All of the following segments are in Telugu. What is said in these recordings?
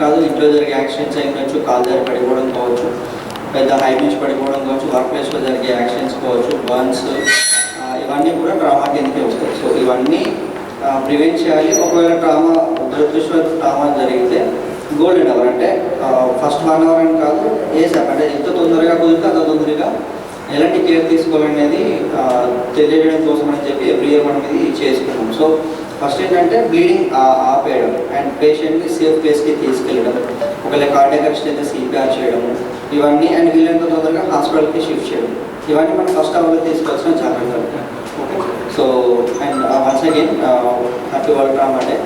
కాదు ఇంట్లో జరిగే యాక్సిడెంట్స్ అయి ఉండొచ్చు కాలు జారి పడిపోవడం కావచ్చు పెద్ద హై నుంచి పడిపోవడం కావచ్చు వర్క్ ప్లేస్లో జరిగే యాక్సిడెంట్స్ కావచ్చు బర్న్స్ ఇవన్నీ కూడా ట్రామా కిందకే వస్తాయి. సో ఇవన్నీ ప్రివెంట్ చేయాలి. ఒకవేళ ట్రామా దురదృష్టవశాత్తు ట్రామా జరిగితే గోల్డెన్ అవర్ అంటే ఫస్ట్ వన్ అవర్ అని కాదు ఏ సార్ అంటే ఎంత తొందరగా కుదిరితే అంత తొందరగా ఎలాంటి కేర్ తీసుకోవాలనేది తెలియజేయడం కోసం అని చెప్పి ఎవ్రీ ఇయర్ మనం ఇది చేసుకున్నాం సో ఫస్ట్ ఏంటంటే బ్లీడింగ్ ఆపేయడం. అండ్ పేషెంట్ని సేఫ్ ప్లేస్కి తీసుకెళ్ళడం. ఒకవేళ కార్డియక్ అరెస్ట్ అయితే సిపిఆర్ చేయడం. ఇవన్నీ అండ్ వీళ్ళంత తొందరగా హాస్పిటల్కి షిఫ్ట్ చేయడం. ఇవన్నీ మనం ఫస్ట్ అవర్లో తీసుకోవాల్సిన జాగ్రత్తలు. Okay so and once again happy world trauma day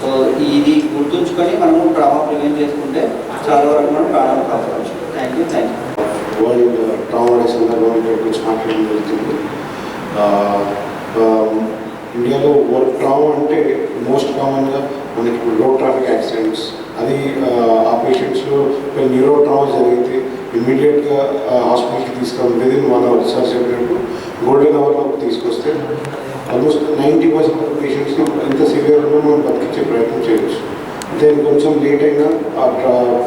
so ఇది గుర్తుంచుకొని మనము ట్రామా ప్రివెంట్ చేసుకుంటే చాలా వరకు మనం ప్రాణాలు కావచ్చు thank you thank you world trauma day సందర్భంగా గురించి మాట్లాడడం జరుగుతుంది. Uh, um, ఇండియాలో వర్క్ ట్రావ్ అంటే మోస్ట్ కామన్గా మనకి ఇప్పుడు ట్రాఫిక్ యాక్సిడెంట్స్ అది ఆ, పేషెంట్స్లో న్యూరో ట్రామా జరిగితే ఇమ్మీడియట్గా హాస్పిటల్కి తీసుకురావడం విదిన్ వన్ అవర్ సార్ చెప్పినట్టు గోల్డెన్ అవర్లో తీసుకొస్తే ఆల్మోస్ట్ నైంటీ పర్సెంట్ ఆఫ్ పేషెంట్స్ని ఎంత సివియర్ ఉన్నా మనం బతికించే ప్రయత్నం చేయవచ్చు దెన్ కొంచెం లేట్ అయినా ఆ ట్రా-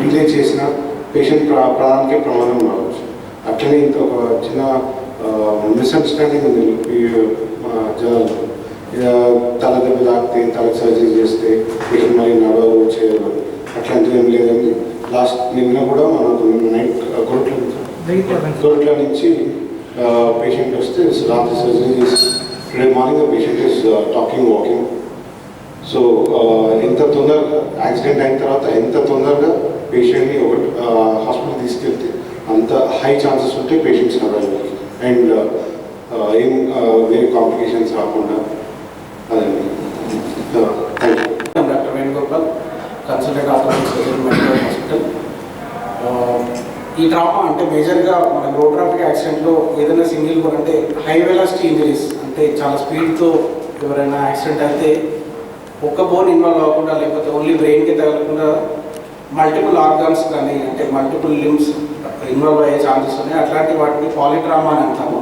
డిలే చేసిన పేషెంట్ ప్రా ప్రాణానికి ప్రమాదం కావచ్చు. అట్లనే ఇంత ఒక చిన్న మిస్అండర్స్టాండింగ్ ఉంది. ఈ మా జనాలు. తల దెబ్బ తాకితే తలకు సర్జరీ చేస్తే పేషెంట్ మళ్ళీ నడవ చేయరు అట్లాంటివి ఏం లేదని లాస్ట్ నిన్న కూడా మనకు నైట్ కోట్ల కోట్ల నుంచి పేషెంట్ వస్తే రాత్రి సర్జరీ చేసి today morning patient is talking walking so ఎంత తొందరగా యాక్సిడెంట్ అయిన తర్వాత ఎంత తొందరగా పేషెంట్ని ఒక హాస్పిటల్ తీసుకెళ్తే అంత హై ఛాన్సెస్ ఉంటే పేషెంట్స్ నడవడానికి అండ్ uh, ఏం uh, వేరే కాంప్లికేషన్స్ రాకుండా అదే doctor Venugopal consultant orthopaedic surgeon medical hospital ఈ ట్రామా అంటే మేజర్గా మన రోడ్ ట్రాఫిక్ యాక్సిడెంట్లో ఏదైనా సింగిల్ కూడా అంటే హై వెలాసిటీ ఇంజరీస్ అంటే చాలా స్పీడ్తో ఎవరైనా యాక్సిడెంట్ అయితే ఒక్క బోన్ ఇన్వాల్వ్ అవ్వకుండా లేకపోతే ఓన్లీ బ్రెయిన్కి తగలకుండా మల్టిపుల్ ఆర్గాన్స్ కానీ అంటే మల్టిపుల్ లిమ్స్ ఇన్వాల్వ్ అయ్యే ఛాన్సెస్ ఉన్నాయి. అట్లాంటి వాటిని పాలిట్రామా అని అంటాము.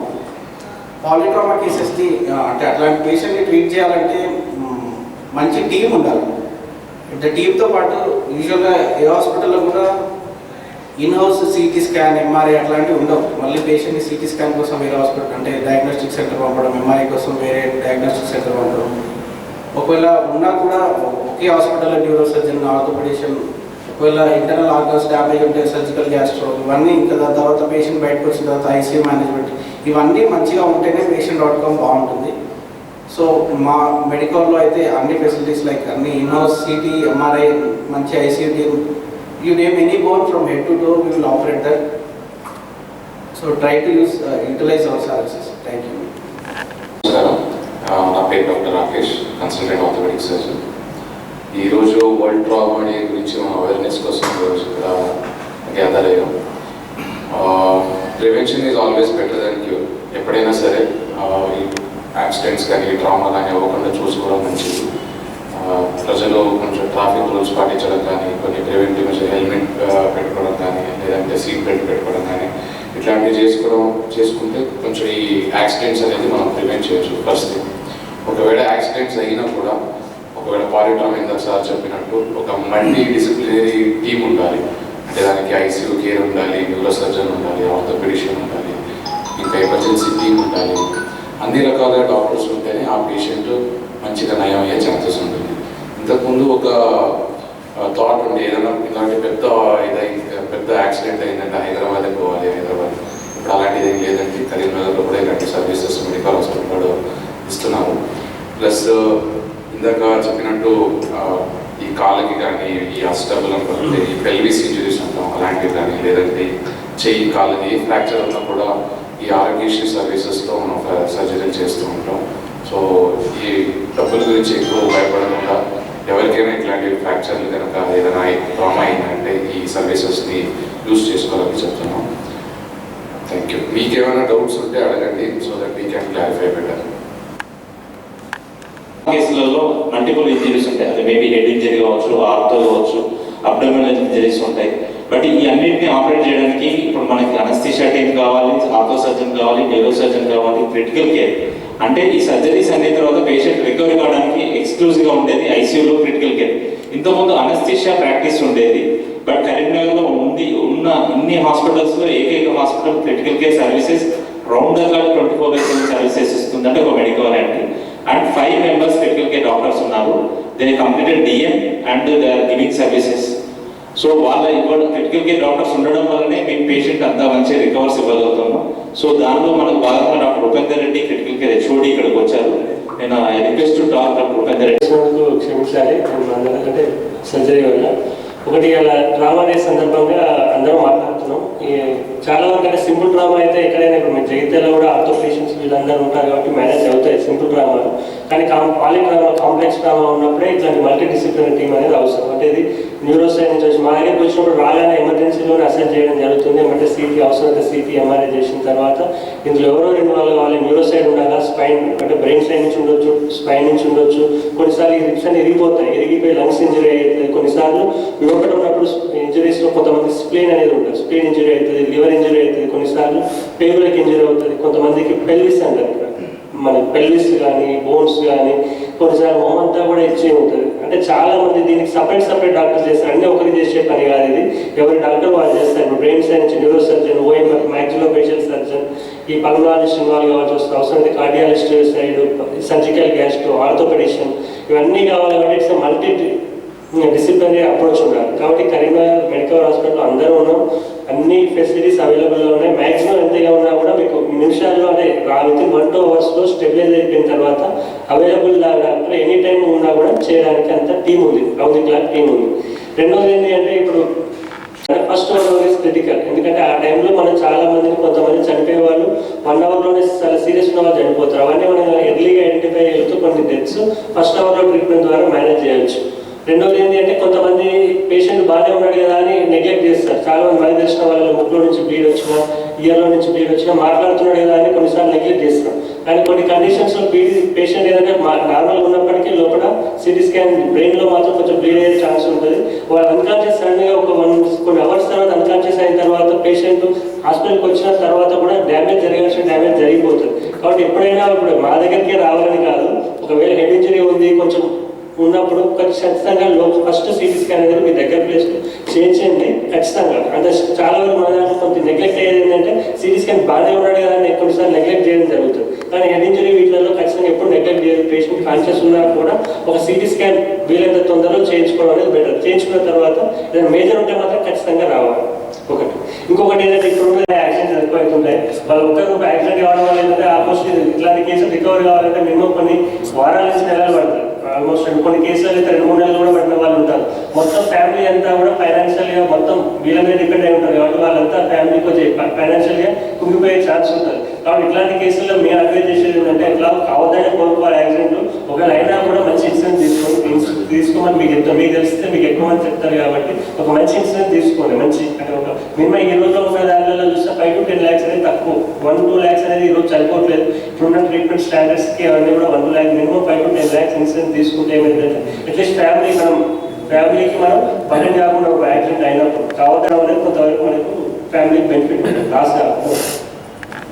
పాలిట్రామా కేసెస్ని అంటే అట్లాంటి పేషెంట్ని ట్రీట్ చేయాలంటే మంచి టీం ఉండాలి. అంటే టీంతో పాటు యూజువల్గా ఏ హాస్పిటల్లో కూడా in house CT scan MRI అట్లాంటివి ఉండవు. మళ్ళీ పేషెంట్ని సిటీ స్కాన్ కోసం వేరే హాస్పిటల్ అంటే డయాగ్నోస్టిక్ సెంటర్ పంపడం ఎంఆర్ఐ కోసం వేరే డయాగ్నోస్టిక్ సెంటర్ పంపడం. ఒకవేళ ఉన్నా కూడా ఒకే హాస్పిటల్లో న్యూరో సర్జన్ ఆర్థోపెడిషన్ ఒకవేళ ఇంటర్నల్ ఆర్గన్స్ డ్యామేజ్ ఉంటే సర్జికల్ గ్యాస్ట్రో ఇవన్నీ ఇంకా దాని తర్వాత పేషెంట్ బయటకు వచ్చిన తర్వాత ఐసీయూ మేనేజ్మెంట్ ఇవన్నీ మంచిగా ఉంటేనే పేషెంట్ అవుట్కమ్ బాగుంటుంది. సో మా మెడికల్లో అయితే అన్ని ఫెసిలిటీస్ లైక్ అన్ని ఇన్హౌస్ సిటీ ఎంఆర్ఐ మంచి ICU team you name any bone from head to door we will operate that so try to use utilize our services thank you నా పేరు doctor Rakesh consultant orthopaedic surgeon ఈరోజు వరల్డ్ ట్రామా డే గురించి మనం అవేర్నెస్ కోసం ఈరోజు ఇక్కడ గ్యాదర్ అయ్యాం. Prevention is always better than cure ఎప్పుడైనా సరే ఈ యాక్సిడెంట్స్ కానీ ట్రామా కానీ అవ్వకుండా చూసుకోవడం మంచిది. ప్రజలు కొంచెం ట్రాఫిక్ రూల్స్ పాటించడం కానీ కొన్ని ప్రివెంటివ్ మెజర్ హెల్మెట్ పెట్టుకోవడం కానీ లేదంటే సీట్ బెల్ట్ పెట్టుకోవడం కానీ ఇట్లాంటివి చేసుకోవడం చేసుకుంటే కొంచెం ఈ యాక్సిడెంట్స్ అనేది మనం ప్రివెంట్ చేయొచ్చు. ఫస్ట్ ఒకవేళ యాక్సిడెంట్స్ అయినా కూడా ఒకవేళ పాలిట్రామ్ ఇందాక సార్ చెప్పినట్టు ఒక మల్టీ డిసిప్లినరీ టీమ్ ఉండాలి. అంటే దానికి ఐసీయూ కేర్ ఉండాలి న్యూరో సర్జన్ ఉండాలి ఆర్థోపెడిషియన్ ఉండాలి ఇంకా ఎమర్జెన్సీ టీమ్ ఉండాలి. అన్ని రకాల డాక్టర్స్ ఉంటేనే ఆ పేషెంట్ మంచిగా నయం అయ్యే ఛాన్సెస్ ఉంటుంది. ఇంతకుముందు ఒక థాట్ ఉండే ఏదైనా ఇలాంటి పెద్ద ఇదై పెద్ద యాక్సిడెంట్ అయిందంటే హైదరాబాద్ పోవాలి హైదరాబాద్. ఇప్పుడు అలాంటిది ఏం లేదండి. కరీంనగర్లో కూడా ఇలాంటి సర్వీసెస్ మెడికల్ హాస్పిటల్ కూడా ఇస్తున్నాము. ప్లస్ ఇందాక చెప్పినట్టు ఈ కాళ్ళకి కానీ ఈ అస్టబులం కానీ ఈ పెల్విస్ ఇంజరీస్ అంటాం అలాంటివి కానీ లేదంటే చెయ్యి కాళ్ళకి ఫ్రాక్చర్ ఉన్నా కూడా ఈ ఆరోగ్యశ్రీ సర్వీసెస్లో మనం సర్జరీలు చేస్తూ ఉంటాం. సో ఈ డబ్బుల గురించి ఎక్కువ భయపడకుండా ఎవరికైనా ఇట్లాంటి ఫ్రాక్చర్లు కనుక ఏదైనా ట్రామా అయిందంటే ఈ సర్వీసెస్ని యూజ్ చేసుకోవాలని చెప్తున్నాం. థ్యాంక్ యూ మీకేమైనా డౌట్స్ ఉంటే అడగండి so that we can clarify better కేసులలో మల్టిపుల్ ఇంజరీస్ ఉంటాయి. అది మేబీ హెడ్ ఇంజరీ కావచ్చు ఆర్తో కావచ్చు అబ్డమినల్ ఇంజరీస్ ఉంటాయి. బట్ ఈ అన్నింటినీ ఆపరేట్ చేయడానికి ఇప్పుడు మనకి అనస్థిషియా టీమ్ కావాలి ఆర్థో సర్జన్ కావాలి న్యూరో సర్జన్ కావాలి క్రిటికల్ కేర్ అంటే ఈ సర్జరీస్ అన్ని తర్వాత పేషెంట్ రికవరీ కావడానికి ఎక్స్క్లూజివ్గా ఉండేది ఐసీయూలో క్రిటికల్ కేర్ ఇంతకుముందు అనస్థిషియా ప్రాక్టీస్ ఉండేది. బట్ కరీంనగర్లో ఉంది ఉన్న ఇన్ని హాస్పిటల్స్లో ఏకైక hospital critical care services round the clock twenty four by seven services ఇస్తుంది. అంటే ఒక మెడికల్ అండి and five members critical care doctors ఉన్నారు they completed DM and they are giving services so వాళ్ళ ఇవ్వడం క్రిటికల్ కేర్ డాక్టర్స్ ఉండడం వల్లనే మేము పేషెంట్ అంతా మంచి రికవర్స్ ఇవ్వగలుగుతున్నాం. సో దానిలో మనకు భాగంగా doctor Upender Reddy critical care HOD ఇక్కడికి వచ్చారు. నేను I request to talk doctor Upender Reddy. క్షమించాలి. అంటే సర్జరీ వల్ల ఒకటి అలా డ్రామా డే సందర్భంగా అందరం మాట్లాడుతున్నాం. ఈ చాలా వరకు అంటే సింపుల్ డ్రామా అయితే ఎక్కడైనా ఇప్పుడు మేము జగిత్యాల కూడా ఆర్థో పేషెంట్స్ వీళ్ళందరూ ఉంటారు కాబట్టి మేనేజ్ అవుతాయి సింపుల్ డ్రామాలు కానీ కాం పాలి డ్రామా కాంప్లెక్స్ డ్రామా ఉన్నప్పుడే ఇట్లాంటి మల్టీ డిసిప్లినరీ టీమ్ అనేది అవసరం. అంటే ఇది న్యూరో సైన్స్ వచ్చి మా దగ్గరికి వచ్చినప్పుడు రాగానే ఎమర్జెన్సీలోనే అసెస్ చేయడం సిటీ అవసరమైతే సిటీ ఎంఆర్ఐ చేసిన తర్వాత ఇందులో ఎవరో రెండు వాళ్ళు కావాలి న్యూరో సైడ్ ఉండాలా స్పైన్ అంటే బ్రెయిన్ సైడ్ నుంచి ఉండొచ్చు స్పైన్ నుంచి ఉండొచ్చు. కొన్నిసార్లు ఈ రిప్స్ అని ఇరిగిపోతాయి ఇరిగిపోయి లంగ్స్ ఇంజరీ అవుతుంది కొన్నిసార్లు లోపల ఉన్నప్పుడు ఇంజరీస్లో కొంతమంది స్ప్లెయిన్ అనేది ఉంటుంది. స్ప్లెయిన్ ఇంజరీ అవుతుంది లివర్ ఇంజరీ అవుతుంది కొన్నిసార్లు పేగులకు ఇంజరీ అవుతుంది. కొంతమందికి పెల్విస్ అంటారు. మన పెల్విస్ కానీ బోన్స్ కానీ కొన్నిసార్లు మొహం అంతా కూడా ఇచ్చే ఉంటుంది. అంటే చాలా మంది దీనికి సపరేట్ సపరేట్ డాక్టర్స్ చేస్తారు. అన్ని ఒకరికి చేసే పని కాదు ఇది. ఎవరి డాక్టర్ వాళ్ళు చేస్తారు. ఇప్పుడు brain science neuro surgeon OMF maxillo facial surgeon ఈ పల్మనాలజిస్ట్ ఇన్వాల్వ్ కావాల్సి వస్తుంది అవసరమైతే cardiologist side surgical gastro orthopaedician ఇవన్నీ కావాలి కాబట్టి ఇట్స్ మల్టీ డిసిప్లినరీ అప్రోచ్ ఉండాలి. కాబట్టి కరీంనగర్ మెడికల్ హాస్పిటల్ అందరూ ఉన్నాం అన్ని ఫెసిలిటీస్ అవైలబుల్గా ఉన్నాయి. మ్యాక్సిమం ఎంతగా ఉన్నా కూడా మీకు నిమిషాల్లో అదే రావితే వన్ టూ అవర్స్లో స్టెబిలైజ్ అయిపోయిన తర్వాత అవైలబుల్ డాక్టర్ ఎనీ టైం ఉన్నా కూడా చేయడానికి అంత టీం ఉంది. రౌండ్ క్లాక్ టీం ఉంది. రెండోది ఏంటి అంటే ఇప్పుడు first one hour is critical ఎందుకంటే ఆ టైంలో మనం చాలా మందిని కొంతమంది చనిపోయే వాళ్ళు వన్ అవర్లోనే చాలా సీరియస్ ఉన్న వాళ్ళు చనిపోతారు. అవన్నీ మనం ఎర్లీగా ఐడెంటిఫై చేస్తూ కొన్ని డెత్స్ ఫస్ట్ అవర్లో ట్రీట్మెంట్ ద్వారా మేనేజ్ చేయొచ్చు. రెండోది ఏంటి అంటే కొంతమంది పేషెంట్ బాగానే ఉన్నాడు కదా అని నెగ్లెక్ట్ చేస్తారు. చాలా మంది మనకి తెలిసిన వాళ్ళు ముక్కులో నుంచి బ్లీడ్ వచ్చినా ఇయర్లో నుంచి బ్లీడ్ వచ్చినా మాట్లాడుతున్నాడు కదా అని కొన్నిసార్లు నెగ్లెక్ట్ చేస్తాం కానీ కొన్ని కండిషన్స్ బీడీ పేషెంట్ ఏదంటే నార్మల్గా ఉన్నప్పటికీ లోపల సిటీ స్కాన్ బ్రెయిన్లో మాత్రం కొంచెం బ్లీడ్ అయ్యే ఛాన్స్ ఉంటుంది. వాళ్ళు అన్కాన్షియస్ సడన్ ఒక వన్ కొన్ని అవర్స్ తర్వాత అన్కాన్షియస్ అయిన తర్వాత పేషెంట్ హాస్పిటల్కి వచ్చిన తర్వాత కూడా డ్యామేజ్ జరగాల్సిన డ్యామేజ్ జరిగిపోతుంది. కాబట్టి ఎప్పుడైనా ఇప్పుడు మా దగ్గరికే రావాలని కాదు. ఒకవేళ హెడ్ ఇంజరీ ఉంది కొంచెం ఉన్నప్పుడు ఖచ్చితంగా లో ఫస్ట్ సిటీ స్కాన్ అనేది మీ దగ్గర ప్లేస్ చేయించండి ఖచ్చితంగా. అంటే చాలా వరకు మన దాంట్లో కొంత నెగ్లెక్ట్ అయ్యేది ఏంటంటే సిటీ స్కాన్ బాగానే ఉన్నాడు కదా అని కొన్నిసార్లు నెగ్లెక్ట్ చేయడం జరుగుతుంది. కానీ హెడ్ ఇంజరీ వీటిలో ఖచ్చితంగా ఎప్పుడు నెగ్లెక్ట్ చేయదు పేషెంట్ కాన్షియస్ ఉన్నా కూడా ఒక సిటీ స్కాన్ వీలైనంత తొందరలో చేయించుకోవడం అనేది బెటర్ చేయించుకున్న తర్వాత ఏదైనా మేజర్ ఉంటే మాత్రం ఖచ్చితంగా రావాలి. ఒకటి. ఇంకొకటి ఏంటంటే ఇప్పుడు యాక్సిడెంట్స్ ఎక్కువ అవుతుంటాయి వాళ్ళు ఒక్కరికి ఒక యాక్సిడెంట్ కావడం వల్ల ఏంటంటే ఆల్మోస్ట్ ఇట్లాంటి కేసులు రికవర్ కావాలంటే మినిమం కొన్ని వారాల నుంచి నెలలు పడతారు ఆల్మోస్ట్ రెండు కొన్ని కేసులు అయితే రెండు మూడు నెలలు కూడా పడిన వాళ్ళు ఉంటారు. మొత్తం ఫ్యామిలీ అంతా కూడా ఫైనాన్షియల్గా మొత్తం వీళ్ళ మీద డిపెండ్ అయి ఉంటారు. కాబట్టి వాళ్ళంతా ఫ్యామిలీ కొంచెం ఫైనాన్షియల్గా కుంగిపోయే ఛాన్స్ ఉంటుంది. కాబట్టి ఇట్లాంటి కేసుల్లో మేము అడ్వైజ్ చేసేది ఏంటంటే ఇట్లా కావద్దని కోరుకోవాలి యాక్సిడెంట్ ఒకవేళ అయినా కూడా మంచి ఇన్సూరెన్స్ తీసుకోండి తీసుకోమని మీకు చెప్తాం మీకు తెలిస్తే మీకు ఎక్కువ మంది చెప్తారు కాబట్టి ఒక మంచి ఇన్సూరెన్స్ తీసుకోండి. మంచి అంటే ఒక మినిమం ఈ రోజుల్లో ఉన్న దానిలో చూస్తే ఫైవ్ టు టెన్ ల్యాక్స్ తక్కువ వన్ టూ ల్యాక్స్ అనేది ఈరోజు రోజు ఇప్పుడున్న ట్రీట్మెంట్ స్టాండర్డ్స్కి అవన్నీ కూడా one two lakh minimum five to ten lakhs insurance తీసుకుంటే ఏమైందంటే అట్లీస్ట్ ఫ్యామిలీ మనం ఫ్యామిలీకి మనం పని కాకుండా ఒక యాక్సిడెంట్ అయినప్పుడు కావడం అనేది కొంతవరకు మనకు ఫ్యామిలీకి బెనిఫిట్ ఉంటుంది. లాస్ కాకుండా